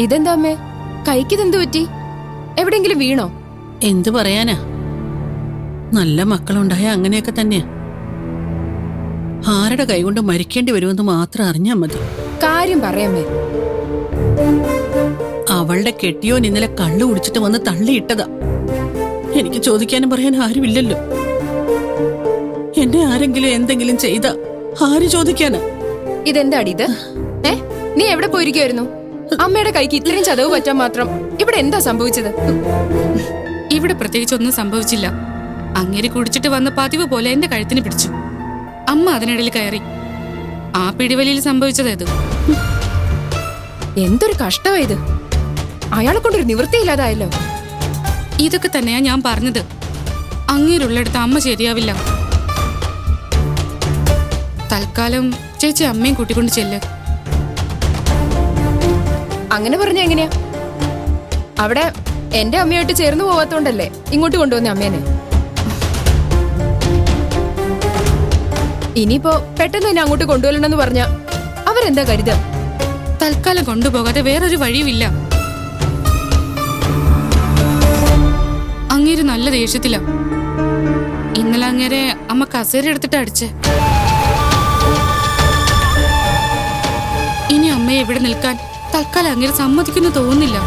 ഇതെന്താ അമ്മേ? കൈക്കിതെന്ത് പറ്റി? എവിടെങ്കിലും വീണോ? എന്തു പറയാനാ? നല്ല മക്കളുണ്ടായ അങ്ങനെയൊക്കെ തന്നെയാ. ആരുടെ കൈകൊണ്ട് മരിക്കേണ്ടി വരുമെന്ന് മാത്രം അറിഞ്ഞാ മതി. കാര്യം പറയാമേ അവളുടെ കെട്ടിയോൻ ഇന്നലെ കള്ളു കുടിച്ചിട്ട് വന്ന് തള്ളിയിട്ടതാ. എനിക്ക് ചോദിക്കാനും പറയാൻ ആരുമില്ലല്ലോ. എന്നെ ആരെങ്കിലും എന്തെങ്കിലും ചെയ്ത ആര് ചോദിക്കാനാ? ഇതെന്താടി ഇത്? ഏ? നീ എവിടെ പോയിരിക്കുമായിരുന്നു അമ്മയുടെ കൈക്ക് ഇത്രയും ചതവ് പറ്റാൻ മാത്രം ഇവിടെ എന്താ സംഭവിച്ചത്? ഇവിടെ പ്രത്യേകിച്ച് ഒന്നും സംഭവിച്ചില്ല. അങ്ങേര് കുടിച്ചിട്ട് വന്ന പതിവ് പോലെ എന്റെ കഴുത്തിന് പിടിച്ചു. അമ്മ അതിനിടയിൽ കയറി. ആ പിടിവലിയിൽ സംഭവിച്ചത് സംഭവിച്ചതേത് എന്തൊരു കഷ്ടമായത് അയാളെ കൊണ്ടൊരു നിവൃത്തിയില്ലാതായല്ലോ ഇതൊക്കെ തന്നെയാ ഞാൻ പറഞ്ഞത്. അങ്ങേരുള്ളിടത്ത് അമ്മ ശരിയാവില്ല. തൽക്കാലം ചേച്ചി അമ്മയും കൂട്ടിക്കൊണ്ട് ചെല്ല്. അങ്ങനെ പറഞ്ഞ എങ്ങനെയാ? അവിടെ എന്റെ അമ്മയായിട്ട് ചേർന്ന് പോവാത്തോണ്ടല്ലേ ഇങ്ങോട്ട് കൊണ്ടുവന്ന അമ്മേനെ? ഇനിയിപ്പോ പെട്ടെന്ന് തന്നെ അങ്ങോട്ട് കൊണ്ടുവരണമെന്ന് പറഞ്ഞ അവരെന്താ കരുത? തൽക്കാലം കൊണ്ടുപോകാതെ വേറൊരു വഴിയുമില്ല. അങ്ങേര് നല്ല ദേഷ്യത്തില. ഇന്നലെ അങ്ങേരെ അമ്മ കസേര എടുത്തിട്ട് അടിച്ച്. ഇനി അമ്മയെ എവിടെ നിൽക്കാൻ? തൽക്കാലം അങ്ങനെ സമ്മതിക്കുന്നു തോന്നുന്നില്ല.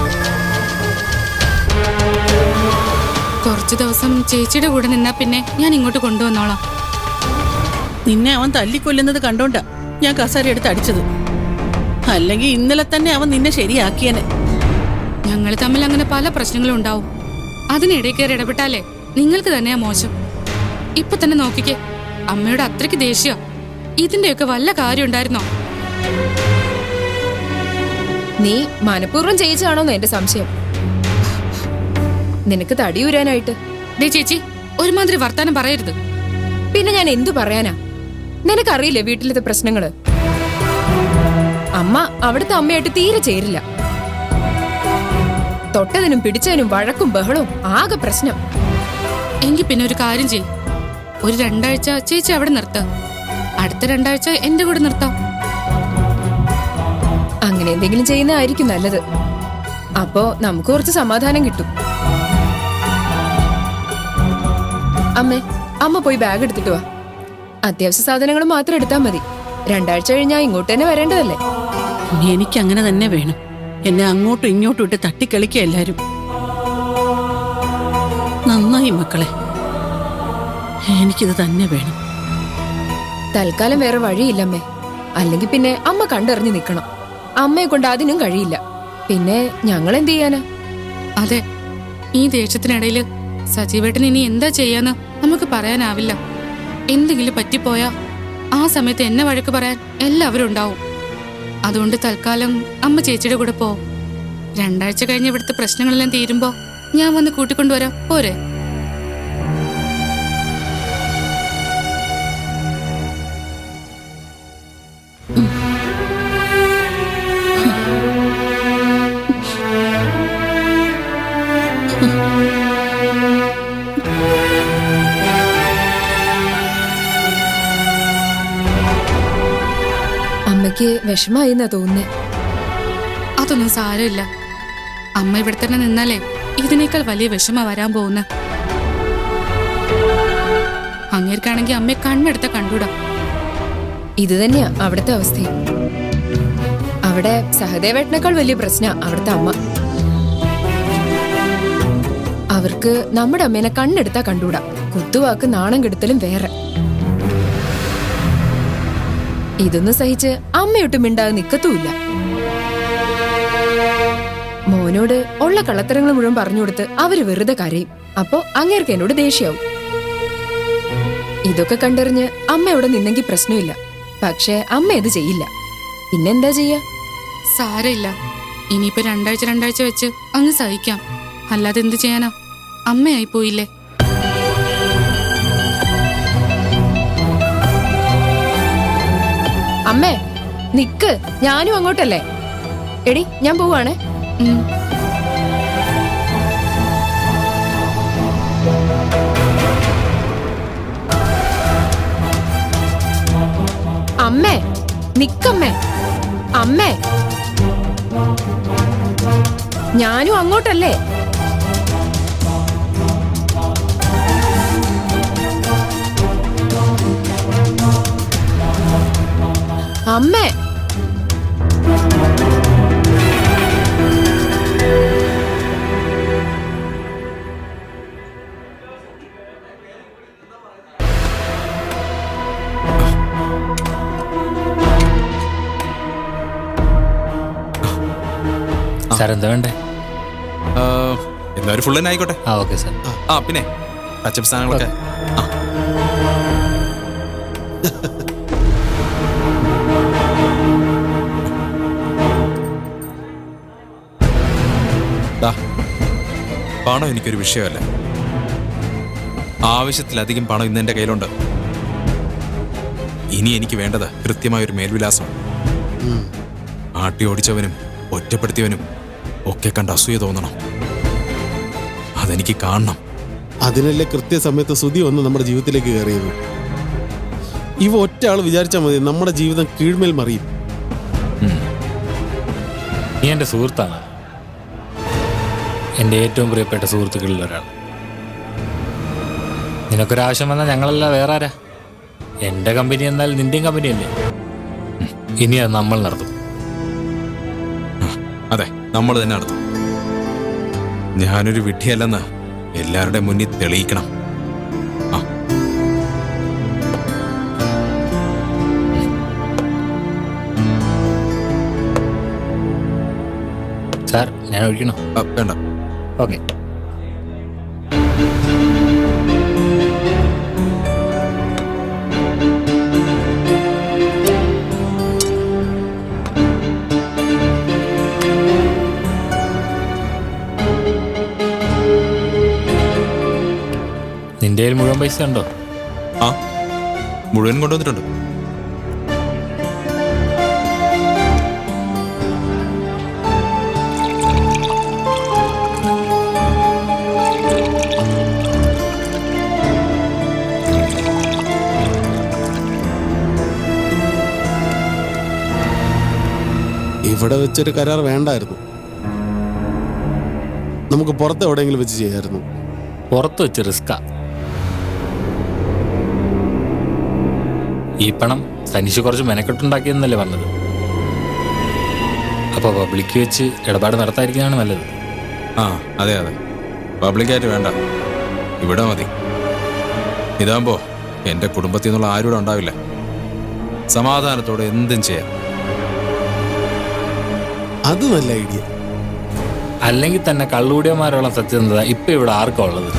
കുറച്ചു ദിവസം ചേച്ചിയുടെ കൂടെ നിന്നാ പിന്നെ ഞാൻ ഇങ്ങോട്ട് കൊണ്ടുവന്നോളാം. നിന്നെ അവൻ തല്ലിക്കൊല്ലുന്നത് കണ്ടോണ്ടാ ഞാൻ കസാര എടുത്ത് അടിച്ചത്. അല്ലെങ്കിൽ ഇന്നലെ തന്നെ അവൻ നിന്നെ ശരിയാക്കിയനെ. ഞങ്ങൾ തമ്മിൽ അങ്ങനെ പല പ്രശ്നങ്ങളും ഉണ്ടാവും. അതിനിടയിൽ കയറി ഇടപെട്ടാലേ നിങ്ങൾക്ക് തന്നെയാ മോശം. ഇപ്പൊ തന്നെ നോക്കിക്കേ അമ്മയുടെ അത്രയ്ക്ക് ദേഷ്യ. ഇതിന്റെയൊക്കെ വല്ല കാര്യം ഉണ്ടായിരുന്നോ? നീ മനഃപൂർവം ചെയ്യിച്ചാണോന്ന് എന്റെ സംശയം. നിനക്ക് തടിയൂരാനായിട്ട് ദേ ചേച്ചി ഒരുമാതിരി വർത്താനം പറയരുത്. പിന്നെ ഞാൻ എന്തു പറയാനാ? നിനക്കറിയില്ലേ വീട്ടിലത്തെ പ്രശ്നങ്ങൾ? അമ്മ അവിടുത്തെ അമ്മയായിട്ട് തീരെ ചേരില്ല. തൊട്ടതിനും പിടിച്ചതിനും വഴക്കും ബഹളവും ആകെ പ്രശ്നം. എങ്കിൽ പിന്നെ ഒരു കാര്യം ചെയ്യും. ഒരു രണ്ടാഴ്ച ചേച്ചി അവിടെ നിർത്താം. അടുത്ത രണ്ടാഴ്ച എന്റെ കൂടെ നിർത്താം. അങ്ങനെ എന്തെങ്കിലും ചെയ്യുന്നതായിരിക്കും നല്ലത്. അപ്പോ നമുക്ക് കുറച്ച് സമാധാനം കിട്ടും. അമ്മേ അമ്മ പോയി ബാഗ് എടുത്തിട്ട് വാ. അത്യാവശ്യ സാധനങ്ങൾ മാത്രം എടുത്താൽ മതി. രണ്ടാഴ്ച കഴിഞ്ഞാൽ ഇങ്ങോട്ട് തന്നെ വരേണ്ടതല്ലേ? എനിക്ക് അങ്ങനെ തന്നെ വേണം. എന്നെ അങ്ങോട്ടും ഇങ്ങോട്ടും ഇട്ട് തട്ടിക്കളിക്കുക എല്ലാരും. നന്നായി മക്കളെ. എനിക്കിത് തന്നെ വേണം. തൽക്കാലം വേറെ വഴിയില്ലമ്മേ. അല്ലെങ്കിൽ പിന്നെ അമ്മ കണ്ടറിഞ്ഞു നിൽക്കണം. അമ്മയെ കൊണ്ട് അതിനും കഴിയില്ല. പിന്നെ ഞങ്ങൾ എന്ത് ചെയ്യാനാ? അതെ ഈ ദേഷ്യത്തിനിടയിൽ സജീവേട്ടൻ ഇനി എന്താ ചെയ്യാന്ന് നമുക്ക് പറയാനാവില്ല. എന്തെങ്കിലും പറ്റിപ്പോയാ ആ സമയത്ത് എന്നെ വഴക്ക് പറയാൻ എല്ലാവരും ഉണ്ടാവും. അതുകൊണ്ട് തൽക്കാലം അമ്മ ചേച്ചിയുടെ കൂടെ പോ. രണ്ടാഴ്ച കഴിഞ്ഞ് ഇവിടുത്തെ പ്രശ്നങ്ങളെല്ലാം തീരുമ്പോ ഞാൻ വന്ന് കൂട്ടിക്കൊണ്ടുവരാം. പോരെ? വിഷമായി എന്നാ തോന്നുന്നേ. അതൊന്നും സാരമില്ല. അമ്മ ഇവിടെ തന്നെ നിന്നാലേ ഇതിനേക്കാൾ വലിയ വിഷമ വരാൻ പോകുന്ന. അങ്ങേർക്കാണെങ്കിൽ അമ്മയെ കണ്ണെടുത്ത കണ്ടൂടാ ഇത് തന്നെയാ അവിടുത്തെ അവസ്ഥ. അവിടെ സഹദേവേട്ടനേക്കാൾ വലിയ പ്രശ്ന അവിടുത്തെ അമ്മ. അവർക്ക് നമ്മുടെ അമ്മേനെ കണ്ണെടുത്താ കണ്ടൂടാ കുത്തുവാക്ക് നാണം കെടുത്തലും വേറെ. ഇതൊന്നും സഹിച്ച് അമ്മയൊട്ടും മിണ്ടാതെ നിക്കത്തുമില്ല. മോനോട് ഉള്ള കള്ളത്തരങ്ങൾ മുഴുവൻ പറഞ്ഞു കൊടുത്ത് അവർ വെറുതെ കരയും. അപ്പോ അങ്ങേർക്ക് എന്നോട് ദേഷ്യാവും ഇതൊക്കെ കണ്ടറിഞ്ഞ് അമ്മ അവിടെ നിന്നെങ്കിൽ പ്രശ്നമില്ല. പക്ഷേ അമ്മ ഇത് ചെയ്യില്ല. പിന്നെന്താ ചെയ്യാ? സാരമില്ല. ഇനിയിപ്പോ രണ്ടാഴ്ച രണ്ടാഴ്ച വെച്ച് അങ്ങ് സഹിക്കാം. അല്ലാതെ എന്ത് ചെയ്യാനാ? അമ്മയായി പോയില്ലേ നിക്ക് ഞാനും അങ്ങോട്ടല്ലേ? എടി ഞാൻ പോവാണ്. അമ്മേ നിക്കമ്മേ. അമ്മേ. ഞാനും അങ്ങോട്ടല്ലേ? അമ്മേ. സാർ എന്താ വേണ്ടേ? ആ, എല്ലാവരും ഫുൾ തന്നെ ആയിക്കോട്ടെ. ആ ഓക്കെ സാർ. ആ പിന്നെ ടച്ചപ്പ് സാധനങ്ങളൊക്കെ. ആ. പണം എനിക്കൊരു വിഷയമല്ല. ആവശ്യത്തിലധികം പണം ഇന്ന് എന്റെ കയ്യിലുണ്ട്. ഇനി എനിക്ക് വേണ്ടത് കൃത്യമായ ഒരു മേൽവിലാസം. ആട്ടി ഓടിച്ചവനും ഒറ്റപ്പെടുത്തിയവനും ഒക്കെ കണ്ട് അസൂയ തോന്നണം. അതെനിക്ക് കാണണം. അതിനല്ലേ കൃത്യസമയത്ത് സുതി ഒന്ന് നമ്മുടെ ജീവിതത്തിലേക്ക് കയറിയത്? ഇവ ഒറ്റ ആൾ വിചാരിച്ചാൽ മതി നമ്മുടെ ജീവിതം കീഴ്മേൽ മറിയും. നീ എന്റെ സുഹൃത്താണ്. എന്റെ ഏറ്റവും പ്രിയപ്പെട്ട സുഹൃത്തുക്കളിൽ ഒരാൾ നിനക്കൊരാവശ്യം വന്നാൽ ഞങ്ങളല്ല വേറെ ആരാ എന്റെ കമ്പനി എന്നാൽ നിന്റെയും കമ്പനി അല്ലേ ഇനി അത് നമ്മൾ നടത്തും. അതെ നമ്മൾ തന്നെ നടത്തും. ഞാനൊരു വിഡ്ഢിയല്ലെന്ന് എല്ലാവരുടെ മുന്നിൽ തെളിയിക്കണം. ആ. സാർ ഞാൻ ഒഴിക്കണോ? വേണ്ട. ഓക്കെ. നിന്റെ കയ്യിൽ മുഴുവൻ പൈസ ഉണ്ടോ? ആ മുഴുവൻ കൊണ്ടുവന്നിട്ടുണ്ട്. ഇവിടെ വെച്ചൊരു കരാർ വേണ്ടായിരുന്നു. നമുക്ക് പുറത്ത് എവിടെയെങ്കിലും വെച്ച് ചെയ്യായിരുന്നു. പുറത്ത് വെച്ച് റിസ്ക്കാ. ഈ പണം തനിച്ച് കുറച്ച് മെനക്കെട്ടുണ്ടാക്കിയെന്നല്ലേ വന്നത് അപ്പോൾ പബ്ലിക്ക് വെച്ച് ഇടപാട് നടത്താതിരിക്കുന്നതാണ് നല്ലത്. ആ അതെ അതെ. പബ്ലിക്കായിട്ട് വേണ്ട. ഇവിടെ മതി. ഇതാകുമ്പോ എന്റെ കുടുംബത്തിൽ നിന്നുള്ള ആരും ഉണ്ടാവില്ല. സമാധാനത്തോടെ എന്തും ചെയ്യാം. അത് നല്ല ഐഡിയ. അല്ലെങ്കിൽ തന്നെ കള്ളൂടിയന്മാരുള്ള സത്യസന്ധത ഇപ്പൊ ഇവിടെ ആർക്കാ ഉള്ളത്?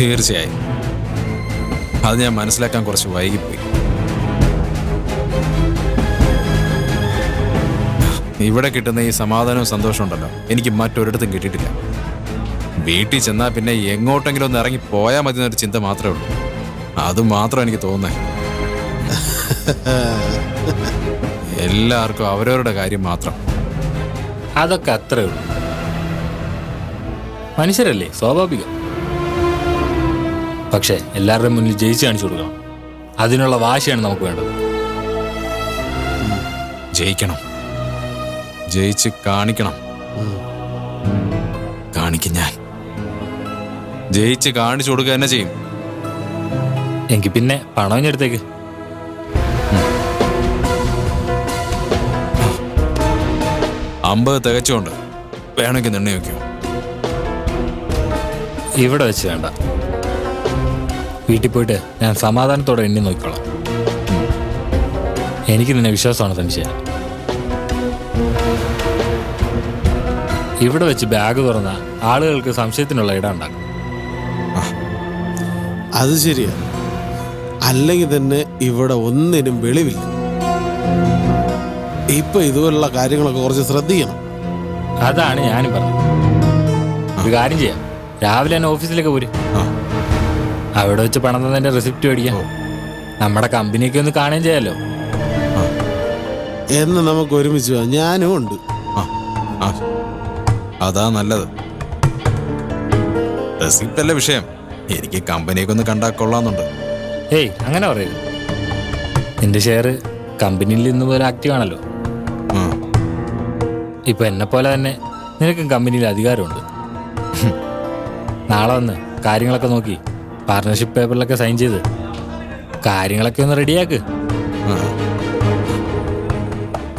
തീർച്ചയായും. അത് ഞാൻ മനസ്സിലാക്കാൻ കുറച്ച് വൈകിപ്പോയി. ഇവിടെ കിട്ടുന്ന ഈ സമാധാനവും സന്തോഷവും ഉണ്ടല്ലോ. എനിക്ക് മറ്റൊരിടത്തും കിട്ടിയിട്ടില്ല. വീട്ടിൽ ചെന്നാൽ പിന്നെ എങ്ങോട്ടെങ്കിലും ഒന്ന് ഇറങ്ങി പോയാൽ മതി എന്നൊരു ചിന്ത മാത്രമേ ഉള്ളൂ. അത് മാത്രം എനിക്ക് തോന്നുന്നേ. എല്ലാവർക്കും അവരവരുടെ കാര്യം മാത്രം. അതൊക്കെ അത്രേ ഉള്ളൂ. മനുഷ്യരല്ലേ സ്വാഭാവികം. പക്ഷേ എല്ലാവരുടെയും മുന്നിൽ ജയിച്ചു കാണിച്ചു കൊടുക്കണം. അതിനുള്ള വാശിയാണ് നമുക്ക് വേണ്ടത്. ജയിക്കണം. ജയിച്ച് കാണിക്കണം. കാണിക്കും ഞാൻ. ജയിച്ച് കാണിച്ചു കൊടുക്കുക തന്നെ ചെയ്യും. എങ്കിൽ പിന്നെ പണം എടുത്തേക്ക്. അമ്പത് തികച്ചുകൊണ്ട് വേണമെങ്കിൽ നിർണയിക്കും ഇവിടെ വെച്ച് വേണ്ട. വീട്ടിൽ പോയിട്ട് ഞാൻ സമാധാനത്തോടെ എണ്ണി നോക്കിക്കോളാം. എനിക്ക് നിന്നെ വിശ്വാസമാണ് സംശയം ഇവിടെ വെച്ച് ബാഗ് തുറന്ന ആളുകൾക്ക് സംശയത്തിനുള്ള ഇടം ഉണ്ടാക്കും. അത് ശരിയാ. അല്ലെങ്കിൽ തന്നെ ഇവിടെ ഒന്നിനും വെളിവില്ല. ഇപ്പൊ ഇതുപോലുള്ള കാര്യങ്ങളൊക്കെ കുറച്ച് ശ്രദ്ധിക്കണം. അതാണ് ഞാനും പറഞ്ഞത്. ഒരു കാര്യം ചെയ്യാം. രാവിലെ തന്നെ ഓഫീസിലേക്ക് പോര്. ആ. അവിടെ വെച്ച് പണം തന്നതിന്റെ റെസിപ്റ്റ് മേടിക്കാം. നമ്മുടെ കമ്പനിയൊക്കെ ഒന്ന് കാണുകയും ചെയ്യാലോ? എന്ന് നമുക്ക് ഒരുമിച്ച് പോവാം. ഞാനും ഉണ്ട്. ആ. ആ. അതാ നല്ലത്. റെസിപ്റ്റ് അല്ല വിഷയം? എനിക്ക് കമ്പനിയൊക്കെ ഒന്ന് കണ്ടാൽ കൊള്ളാന്നുണ്ട് ഏയ് അങ്ങനെ പറയരുത്. നിന്റെ ഷെയർ കമ്പനിയിൽ ഇന്ന് പോലെ ആക്റ്റീവ് ആണല്ലോ. ഇപ്പൊ എന്നെ പോലെ തന്നെ നിനക്കും കമ്പനിയിൽ അധികാരമുണ്ട്. നാളെ വന്ന് കാര്യങ്ങളൊക്കെ നോക്കി പാർട്ണർഷിപ്പ് പേപ്പറിലൊക്കെ സൈൻ ചെയ്ത് കാര്യങ്ങളൊക്കെ ഒന്ന് റെഡിയാക്ക്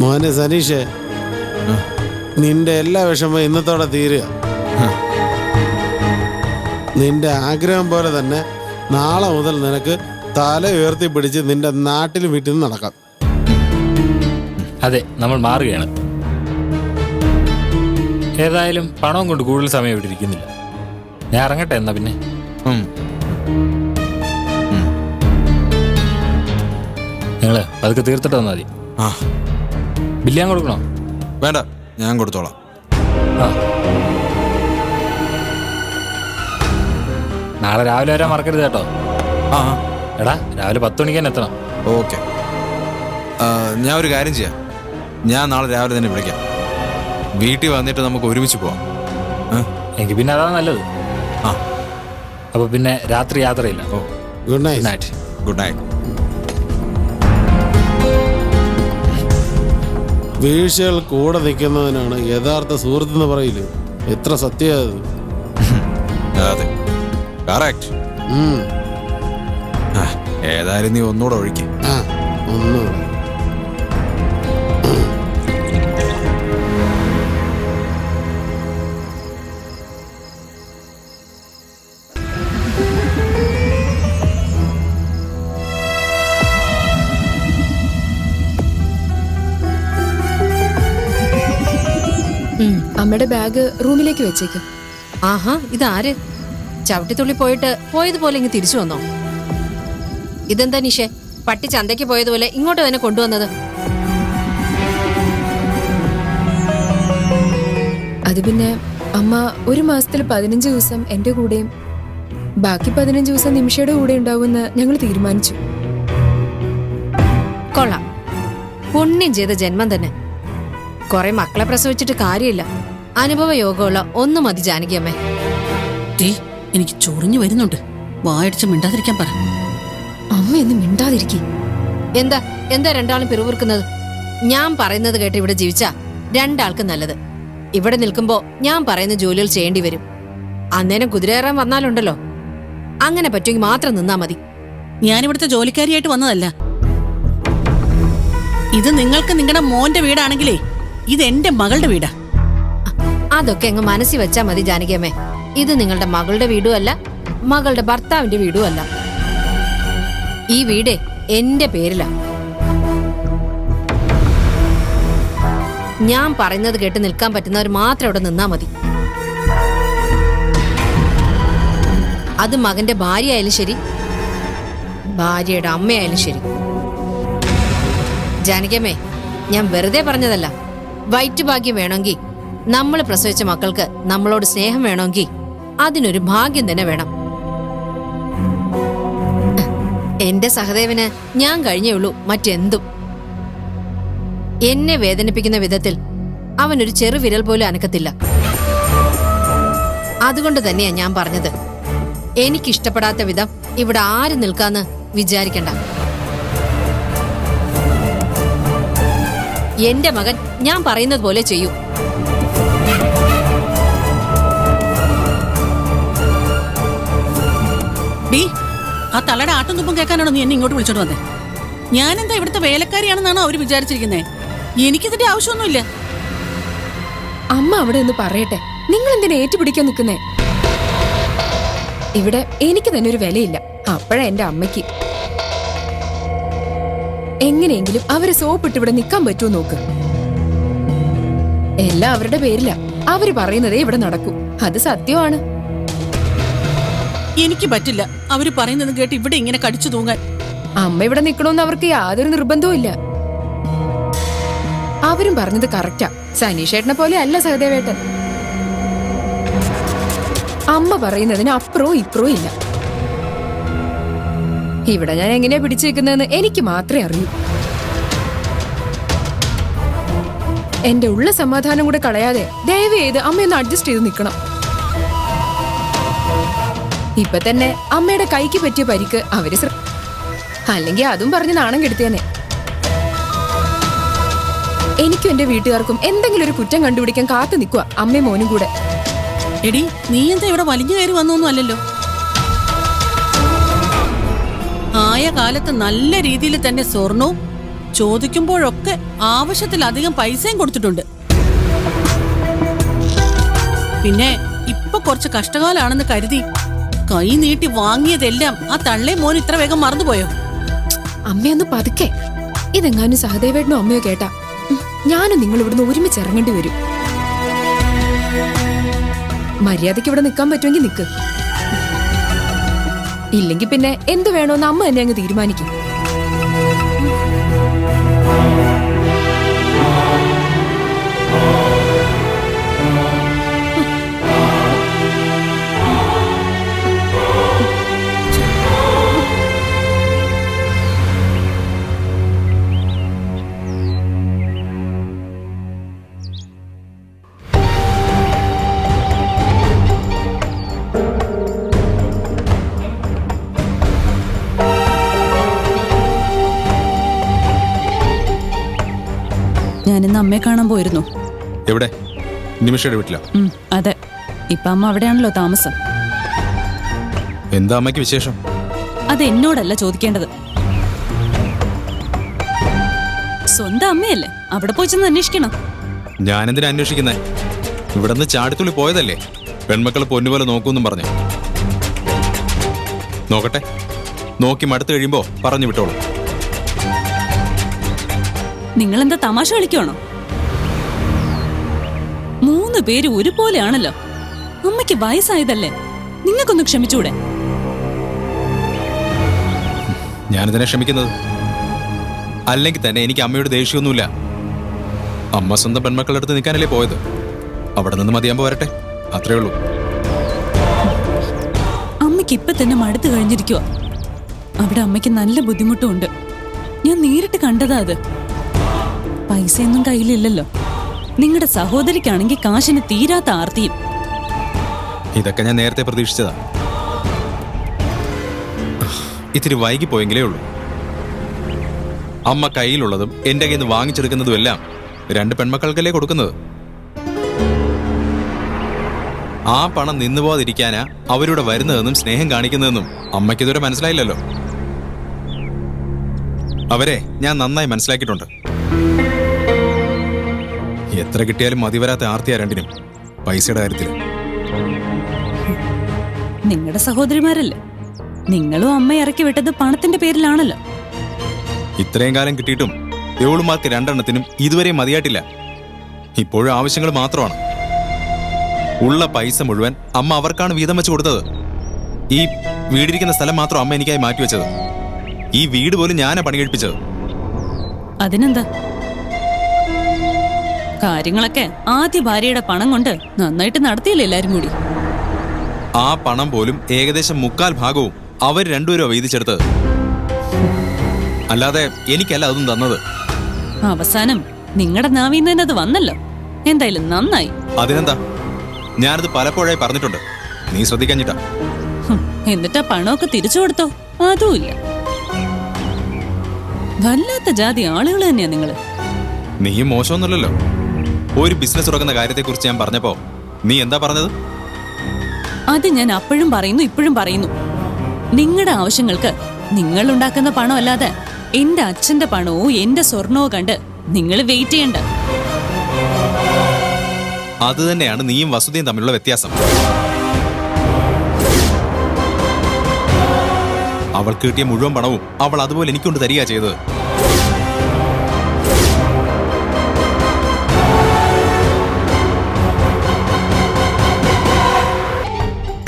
മോനെ സനീഷ് നിന്റെ എല്ലാ വിഷമവും ഇന്നത്തോടെ തീരുക. നിന്റെ ആഗ്രഹം പോലെ തന്നെ നാളെ മുതൽ നിനക്ക് തല ഉയർത്തി പിടിച്ച് നിന്റെ നാട്ടിലും വീട്ടിൽ നിന്ന് നടക്കാം. അതെ നമ്മൾ മാറുകയാണ്. ഏതായാലും പണവും കൊണ്ട് കൂടുതൽ സമയം ഇവിടെ ഇരിക്കുന്നില്ല. ഞാൻ ഇറങ്ങട്ടെ എന്നാ പിന്നെ? നിങ്ങൾ അതൊക്കെ തീർത്തിട്ട് വന്നാൽ മതി. ആ. ബില്ല് ഞാൻ കൊടുക്കണോ? വേണ്ട ഞാൻ കൊടുത്തോളാം. ആ. നാളെ രാവിലെ വരാൻ മറക്കരുത് കേട്ടോ. ആ എടാ രാവിലെ പത്ത് മണിക്ക് തന്നെ എത്തണം. ഓക്കെ. ഞാൻ ഒരു കാര്യം ചെയ്യാം. ഞാൻ നാളെ രാവിലെ തന്നെ വിളിക്കാം. വീട്ടിൽ വന്നിട്ട് നമുക്ക് ഒരുമിച്ച് പോവാം. എനിക്ക് എങ്കിൽ പിന്നെ അതാണ് നല്ലത്. ആ അപ്പൊ പിന്നെ രാത്രി യാത്രയില്ല. ഓ good night. Night. Good night. വീഴ്ചകൾ കൂടെ നിൽക്കുന്നതിനാണ് യഥാർത്ഥ സുഹൃത്ത് എന്ന് പറയില്ല? എത്ര സത്യം അതെ. കറക്റ്റ് ഉം. ഏതായാലും നീ ഒന്നുകൂടെ ഒഴിക്കും. ആ ഒന്നുകൂടെ. അമ്മയുടെ ബാഗ് റൂമിലേക്ക് വെച്ചേക്ക്. ആഹാ ഇതാര്? ചവിട്ടിത്തുള്ളി പോയിട്ട് പോയതുപോലെ ഇങ്ങ് തിരിച്ചു വന്നോ? ഇതെന്താ നിഷേ? പട്ടി ചന്തയ്ക്ക് പോയതുപോലെ ഇങ്ങോട്ട് തന്നെ കൊണ്ടുവന്നത്? അത് പിന്നെ അമ്മ ഒരു മാസത്തിൽ പതിനഞ്ച് ദിവസം എന്റെ കൂടെയും ബാക്കി പതിനഞ്ച് ദിവസം നിമിഷയുടെ കൂടെ ഉണ്ടാവുമെന്ന് ഞങ്ങൾ തീരുമാനിച്ചു. കൊള്ളാം. പുണ്യം ചെയ്ത ജന്മം തന്നെ. കുറെ മക്കളെ പ്രസവിച്ചിട്ട് കാര്യമില്ല. അനുഭവ യോഗമുള്ള ഒന്ന് മതി ജാനകിയമ്മേ. ടീ എനിക്ക് ചൊറിഞ്ഞു വരുന്നുണ്ട്. വായടിച്ച് മിണ്ടാതിരിക്കാൻ പറ. അമ്മ എന്ന് മിണ്ടാതിരിക്കേ. എന്താ എന്താ രണ്ടാളും പിറുവിറുക്കുന്നത് ഞാൻ പറയുന്നത് കേട്ട് ഇവിടെ ജീവിച്ച രണ്ടാൾക്കും നല്ലത്. ഇവിടെ നിൽക്കുമ്പോ ഞാൻ പറയുന്ന ജോലികൾ ചെയ്യേണ്ടി വരും. അന്നേരം കുതിരയേറാൻ വന്നാലുണ്ടല്ലോ. അങ്ങനെ പറ്റുമെങ്കിൽ മാത്രം നിന്നാ മതി. ഞാനിവിടുത്തെ ജോലിക്കാരിയായിട്ട് വന്നതല്ല. ഇത് നിങ്ങൾക്ക് നിങ്ങളുടെ മോന്റെ വീടാണെങ്കിലേ ഇത് എന്റെ മകളുടെ വീടാ. അതൊക്കെ അങ്ങ് മനസ്സിൽ വെച്ചാ മതി ജാനകിയമ്മേ. ഇത് നിങ്ങളുടെ മകളുടെ വീടും അല്ല മകളുടെ ഭർത്താവിന്റെ വീടും അല്ല ഈ വീട് എന്റെ പേരിലാ. ഞാൻ പറയുന്നത് കേട്ട് നിൽക്കാൻ പറ്റുന്നവർ മാത്രം അവിടെ നിന്നാ മതി. അത് മകന്റെ ഭാര്യ ആയാലും ശരി ഭാര്യയുടെ അമ്മയായാലും ശരി. ജാനകിയമ്മേ ഞാൻ വെറുതെ പറഞ്ഞതല്ല. വൈറ്റ് ഭാഗ്യം വേണമെങ്കിൽ നമ്മൾ പ്രസവിച്ച മക്കൾക്ക് നമ്മളോട് സ്നേഹം വേണമെങ്കിൽ അതിനൊരു ഭാഗ്യം തന്നെ വേണം. എന്റെ സഹദേവന് ഞാൻ കഴിഞ്ഞേയുള്ളൂ മറ്റെന്തും. എന്നെ വേദനിപ്പിക്കുന്ന വിധത്തിൽ അവനൊരു ചെറുവിരൽ പോലും അനക്കത്തില്ല. അതുകൊണ്ട് തന്നെയാ ഞാൻ പറഞ്ഞത്. എനിക്കിഷ്ടപ്പെടാത്ത വിധം ഇവിടെ ആര് നിൽക്കാന്ന് വിചാരിക്കണ്ട. എന്റെ മകൻ ഞാൻ പറയുന്നത് പോലെ ചെയ്യൂ. ഡീ ആ തലയുടെ ആട്ടും തുപ്പും കേൾക്കാനാണോ നീ എന്നെ ഇങ്ങോട്ട് വിളിച്ചോണ്ട് വന്നേ? ഞാനെന്താ ഇവിടുത്തെ വേലക്കാരിയാണെന്നാണോ അവർ വിചാരിച്ചിരിക്കുന്നേ? എനിക്കിതിന്റെ ആവശ്യമൊന്നുമില്ല. അമ്മ അവിടെ ഒന്ന് പറയട്ടെ. നിങ്ങൾ എന്തിനാ ഏറ്റുപിടിക്കാൻ നിൽക്കുന്നേ? ഇവിടെ എനിക്ക് തന്നെ ഒരു വിലയില്ല. അപ്പോഴാ എന്റെ അമ്മയ്ക്ക്. എങ്ങനെയെങ്കിലും അവരെ സോപ്പിട്ട് ഇവിടെ നിൽക്കാൻ പറ്റുമോ നോക്ക്. എല്ലാം അവരുടെ പേരില. അവർ പറയുന്നതേ ഇവിടെ നടക്കൂ. അത് സത്യമാണ്. എനിക്ക് പറ്റില്ല. അവർ പറയുന്നത് കേട്ട് ഇവിടെ ഇങ്ങനെ കടിച്ചു തൂങ്ങാൻ. അമ്മ ഇവിടെ നിൽക്കണമെന്ന് അവർക്ക് യാതൊരു നിർബന്ധവും ഇല്ല. അവരും പറഞ്ഞത് കറക്റ്റാ. സനീഷേട്ടനെ പോലെ അല്ല സഹദേവേട്ടൻ. അമ്മ പറയുന്നതിന് അപ്പുറവും ഇപ്പുറവും ഇല്ല. ഇവിടെ ഞാൻ എങ്ങനെയാ പിടിച്ചു വെക്കുന്നതെന്ന് എനിക്ക് മാത്രമേ അറിയൂ. എന്റെ ഉള്ള സമാധാനം കൂടെ കളയാതെ ദയവ് ചെയ്ത് അമ്മയൊന്ന് അഡ്ജസ്റ്റ് ചെയ്ത് നിൽക്കണം. ഇപ്പൊ തന്നെ അമ്മയുടെ കൈക്ക് പറ്റിയ പരിക്ക് അവർ അല്ലെങ്കിൽ അതും പറഞ്ഞ് നാണം കെടുത്തേനെ എനിക്കും എന്റെ വീട്ടുകാർക്കും എന്തെങ്കിലും ഒരു കുറ്റം കണ്ടുപിടിക്കാൻ കാത്തു നിൽക്കുക അമ്മയും മോനും കൂടെ. എടി നീ എന്താ ഇവിടെ വലിഞ്ഞു കയറി വന്നൊന്നും അല്ലല്ലോ? ആയ കാലത്ത് നല്ല രീതിയിൽ തന്നെ സ്വർണവും ചോദിക്കുമ്പോഴൊക്കെ ആവശ്യത്തിലധികം പൈസയും കൊടുത്തിട്ടുണ്ട്. പിന്നെ ഇപ്പൊ കുറച്ച് കഷ്ടകാലാണെന്ന് കരുതി കൈ നീട്ടി വാങ്ങിയതെല്ലാം ആ തള്ളേ മോൻ ഇത്ര വേഗം മറന്നുപോയോ? അമ്മയൊന്ന് പതുക്കെ. ഇതെങ്ങാനും സഹദേവേട്ടനോ അമ്മയോ കേട്ടാ. ഞാനും നിങ്ങൾ ഇവിടുന്ന് ഒരുമിച്ച് ഇറങ്ങേണ്ടി വരും. മര്യാദയ്ക്ക് ഇവിടെ നിൽക്കാൻ പറ്റുമെങ്കിൽ നിൽക്ക് ഇല്ലെങ്കിൽ പിന്നെ എന്ത് വേണോന്ന് അമ്മ എന്നെ അങ്ങ് തീരുമാനിക്കും. ഞാനിന്ന് അമ്മയെ കാണാൻ പോയിരുന്നു. എവിടെ? നിമിഷയുടെ വീട്ടിലാ? ഉം, അതെ. ഇപ്പൊ അമ്മ അവിടെയാണല്ലോ താമസം. എന്താ അമ്മയ്ക്ക് വിശേഷം? അത് എന്നോടല്ല ചോദിക്കേണ്ടത്. സ്വന്തം അമ്മയല്ലേ? അവിടെ പോയി ചെന്ന് അന്വേഷിക്കണം? ഞാനെന്തിനാ അന്വേഷിക്കുന്നേ? ഇവിടെ നിന്ന് ചാടിത്തുള്ളി പോയതല്ലേ? പെൺമക്കൾ പൊന്നുപോലെ നോക്കൂന്നും പറഞ്ഞു. നോക്കട്ടെ. നോക്കി മടുത്തു കഴിയുമ്പോ പറഞ്ഞു വിട്ടോളൂ. നിങ്ങൾ എന്താ തമാശ കളിക്കുവാണോ? മൂന്ന് പേര് ഒരുപോലെയാണല്ലോ. അമ്മയ്ക്ക് വയസ്സായതല്ലേ? നിങ്ങൾക്കൊന്ന് ക്ഷമിച്ചൂടെ? ഞാനിതിനെ ക്ഷമിക്കുന്നത്? അല്ലെങ്കിൽ തന്നെ എനിക്ക് അമ്മയോട് ദേഷ്യമൊന്നുമില്ല. അമ്മ സ്വന്തം പെൺമക്കളുടെ അടുത്ത് നിൽക്കാനല്ലേ പോയത്? അവിടെ നിന്ന് മതിയാകുമ്പോ വരട്ടെ. അത്രേ ഉള്ളൂ. അമ്മയ്ക്ക് ഇപ്പൊ തന്നെ മടുത്തു കഴിഞ്ഞിരിക്കുക അവിടെ അമ്മയ്ക്ക് നല്ല ബുദ്ധിമുട്ടുമുണ്ട്. ഞാൻ നേരിട്ട് കണ്ടതാ അത്. പൈസയൊന്നും കയ്യിലില്ലല്ലോ. നിങ്ങളുടെ സഹോദരിക്കാണെങ്കിൽ കാശിന് തീരാത്ത ആർത്തിയും. ഇതൊക്കെ ഞാൻ നേരത്തെ പ്രതീക്ഷിച്ചതാ. ഇത്തിരി വൈകി പോയെങ്കിലേ ഉള്ളൂ. അമ്മ കയ്യിലുള്ളതും എന്റെ കയ്യിൽ നിന്ന് വാങ്ങിച്ചെടുക്കുന്നതും എല്ലാം രണ്ട് പെൺമക്കൾക്കല്ലേ കൊടുക്കുന്നത്? ആ പണം നിന്നുപോകാതിരിക്കാനാ അവരുടെ വരുന്നതെന്നും സ്നേഹം കാണിക്കുന്നതെന്നും അമ്മയ്ക്കിതുവരെ മനസ്സിലായില്ലല്ലോ. അവരെ ഞാൻ നന്നായി മനസ്സിലാക്കിയിട്ടുണ്ട്. എത്ര കിട്ടിയാലും മതി വരാത്ത ആർത്തിയാ രണ്ടിനും? പൈസയുടെ കാര്യത്തിൽ നിങ്ങളുടെ സഹോദരിമാരല്ലേ? നിങ്ങളും അമ്മ ഇറക്കി വിട്ടത് പണത്തിന്റെ പേരിലാണല്ലോ. ഇത്രയും കാലം കിട്ടിയിട്ടും ദേവളുമാർക്ക് രണ്ടെണ്ണത്തിനും ഇതുവരെ മതിയായിട്ടില്ല. ഇപ്പോഴും ആവശ്യങ്ങൾ മാത്രമാണ്. ഉള്ള പൈസ മുഴുവൻ അമ്മ അവർക്കാണ് വീതം വെച്ച് കൊടുത്തത്. ഈ വീടിരിക്കുന്ന സ്ഥലം മാത്രം അമ്മ എനിക്കായി മാറ്റിവെച്ചത്. ഈ വീട് പോലും ഞാനാ പണി കഴിപ്പിച്ചത് അതിനെന്താ? കാര്യങ്ങളൊക്കെ ആദ്യ ഭാര്യയുടെ പണം കൊണ്ട് നന്നായിട്ട് നടത്തിയില്ല എല്ലാരും കൂടി? ആ പണം പോലും ഏകദേശം മുക്കാൽ ഭാഗവും അവർ രണ്ടുപേരും വൈദിച്ചെടുത്ത് അല്ലാതെ എനിക്കല്ല അതും തന്നത്. അവസാനം നിങ്ങളുടെ നാവിന്ന് തന്നെ അത് വന്നല്ലോ. എന്തായാലും നന്നായി. അതിനെന്താ? ഞാനത് പലപ്പോഴായി പറഞ്ഞിട്ടുണ്ട്. നീ ശ്രദ്ധിക്കഞ്ഞിട്ടാ എന്നിട്ടാ പണമൊക്കെ തിരിച്ചു കൊടുത്തോ? അതുമില്ല വല്ലാത്ത ജാതി ആളുകൾ തന്നെയാ നിങ്ങൾ. നീ മോശമൊന്നുമല്ലല്ലോ. ഒരു ബിസിനസ് തുടങ്ങുന്ന കാര്യത്തെക്കുറിച്ച് ഞാൻ പറഞ്ഞപ്പോ നീ എന്താ പറഞ്ഞത്? അത് ഞാൻ അപ്പോഴും പറയുന്നു ഇപ്പോഴും പറയുന്നു. നിങ്ങളുടെ ആവശ്യങ്ങൾക്ക് നിങ്ങൾ ഉണ്ടാക്കുന്ന പണം അല്ലാതെ എന്റെ അച്ഛന്റെ പണമോ എന്റെ സ്വർണമോ കണ്ട് നിങ്ങൾ വെയിറ്റ് ചെയ്യണ്ട. അത് തന്നെയാണ് നീയും വസുതയും തമ്മിലുള്ള വ്യത്യാസം. അവൾക്ക് കിട്ടിയ മുഴുവൻ പണവും അവൾ അതുപോലെ എനിക്കൊണ്ട് തരിക ചെയ്തത്.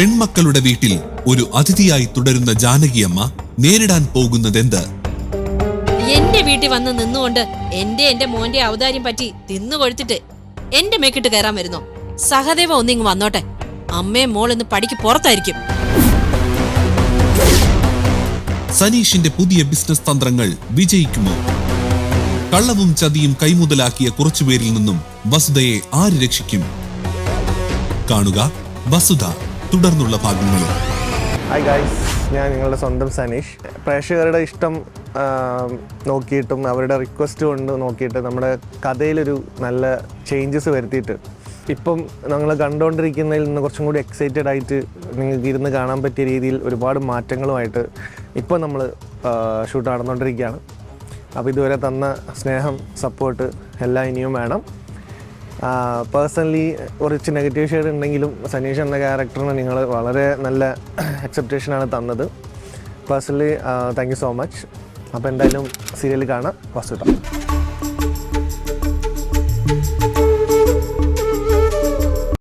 പെൺമക്കളുടെ വീട്ടിൽ ഒരു അതിഥിയായി തുടരുന്ന ജാനകിയമ്മ നേരിടാൻ പോകുന്നതെന്ത്? എന്റെ വീട്ടിൽ വന്ന് നിന്നുകൊണ്ട് എന്റെ എന്റെ മോന്റെ ഔദാര്യം പറ്റി തിന്നു കൊഴുത്തിട്ട് എന്റെ മേക്കിട്ട് കയറാൻ വരുന്നു? സഹദേവ ഒന്നിങ്ങ് വന്നോട്ടെ. അമ്മയും മോൾ ഇന്ന് പടിക്ക് പുറത്തായിരിക്കും. സനീഷിന്റെ പുതിയ ബിസിനസ് തന്ത്രങ്ങൾ വിജയിക്കുമോ? കള്ളവും ചതിയും കൈമുതലാക്കിയ കുറച്ചുപേരിൽ നിന്നും വസുധയെ ആര് രക്ഷിക്കും? കാണുക വസുധ. തുടർന്നുള്ള ഭാഗങ്ങളിൽ. ഹായ് ഗൈസ് ഞാൻ നിങ്ങളുടെ സ്വന്തം സനീഷ്. പ്രേക്ഷകരുടെ ഇഷ്ടം നോക്കിയിട്ടും അവരുടെ റിക്വസ്റ്റ് കൊണ്ട് നോക്കിയിട്ട് നമ്മുടെ കഥയിലൊരു നല്ല ചേഞ്ചസ് വരുത്തിയിട്ട്. ഇപ്പം നമ്മൾ കണ്ടുകൊണ്ടിരിക്കുന്നതിൽ നിന്ന് കുറച്ചും കൂടി എക്സൈറ്റഡ് ആയിട്ട് നിങ്ങൾക്ക് ഇരുന്ന് കാണാൻ പറ്റിയ രീതിയിൽ ഒരുപാട് മാറ്റങ്ങളുമായിട്ട് ഇപ്പം നമ്മൾ ഷൂട്ട് നടന്നുകൊണ്ടിരിക്കുകയാണ് അപ്പോൾ ഇതുവരെ തന്ന സ്നേഹം സപ്പോർട്ട് എല്ലാം ഇനിയും വേണം. പേഴ്സണലി കുറച്ച് നെഗറ്റീവ് ഷെയ്ഡ് ഉണ്ടെങ്കിലും സനീഷ് എന്ന ക്യാരക്ടറിന് നിങ്ങൾ വളരെ നല്ല അക്സെപ്റ്റേഷനാണ് തന്നത്. Personally thank you so much അപ്പോൾ എന്തായാലും സീരിയൽ കാണാം. വസ്തുത